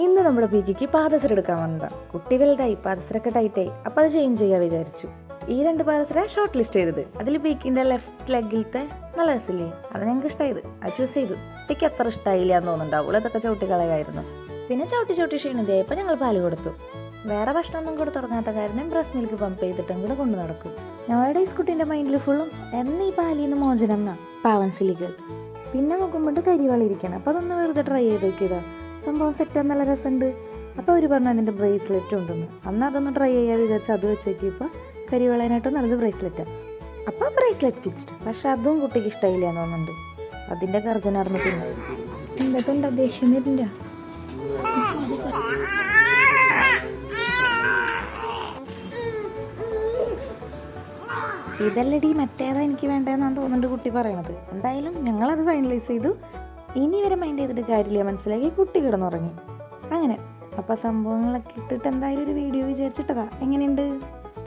ഇന്ന് നമ്മുടെ പീക്കിക്ക് പാദസര എടുക്കാൻ വന്നതാണ് കുട്ടി വലുതായി പാദസരൊക്കെ ടൈറ്റായി അപ്പോൾ അത് ചേഞ്ച് ചെയ്യാൻ വിചാരിച്ചു. ഈ രണ്ട് പാദസര ഷോർട്ട് ലിസ്റ്റ് ചെയ്തത് അതിൽ പീക്കിന്റെ ലെഫ്റ്റ് ലെഗിലത്തെ നല്ല രസമില്ലേ? അത് ഞങ്ങൾക്ക് ഇഷ്ടമായത് അത് ചൂസ് ചെയ്തു. കുട്ടിക്ക് അത്ര ഇഷ്ടമായില്ല എന്ന് തോന്നുന്നുണ്ടാവുള്ളൂ. അതൊക്കെ ചവിട്ടി കളയായിരുന്നു. പിന്നെ ചവിട്ടി ചവിട്ടി ക്ഷീണിതയായപ്പോൾ ഞങ്ങൾ പാൽ കൊടുത്തു. വേറെ ഭക്ഷണമൊന്നും കൂടെ തുടങ്ങാത്ത കാരണം ബ്രസ്റ്റ് മിൽക്ക് പമ്പ് ചെയ്തിട്ടും കൂടെ കൊണ്ടു നടക്കും. ഞങ്ങളുടെ ഈ കുട്ടീന്റെ മൈൻഡിൽ ഫുള്ളും എന്നീ പാലിൽ നിന്ന് മോചനം എന്നാ പാവൻസിലിക്കൽ പിന്നെ നോക്കുമ്പോൾ കരിവാളിരിക്കണം അപ്പോൾ അതൊന്ന് വെറുതെ ട്രൈ ചെയ്ത് നോക്കിയതാ. സംഭവം സെറ്റ് നല്ല രസമുണ്ട്. അപ്പോൾ അവർ പറഞ്ഞു അതിന്റെ ബ്രേസ്ലെറ്റ് ഉണ്ടെന്ന്. അന്ന് അതൊന്ന് ട്രൈ ചെയ്യാൻ വിചാരിച്ച് അത് വെച്ച് നോക്കിയപ്പോൾ കരിവാളനായിട്ട് നല്ലത് ബ്രേസ്ലെറ്റാണ് അപ്പോൾ ബ്രേസ്ലെറ്റ് ഫിക്സ്ഡ് പക്ഷെ അതും കുട്ടിക്ക് ഇഷ്ടമില്ല എന്ന് തോന്നുന്നുണ്ട്. അതിന്റെ ഗർജന പിന്നെ. എന്തൊക്കെ ദേഷ്യം വരില്ല ഇതല്ലടി മറ്റേതാ എനിക്ക് വേണ്ടതെന്നാണ് തോന്നുന്നുണ്ട് കുട്ടി പറയണത്. എന്തായാലും ഞങ്ങളത് ഫൈനലൈസ് ചെയ്തു. ഇനി വരെ മൈൻഡ് ചെയ്തിട്ട് കാര്യമില്ല. മനസ്സിലാക്കി കുട്ടി കിടന്നുറങ്ങി. അങ്ങനെ. അപ്പോൾ സംഭവങ്ങളൊക്കെ ഇട്ടിട്ട് എന്തായാലും ഒരു വീഡിയോ വിചാരിച്ചിട്ടതാ. എങ്ങനെയുണ്ട്?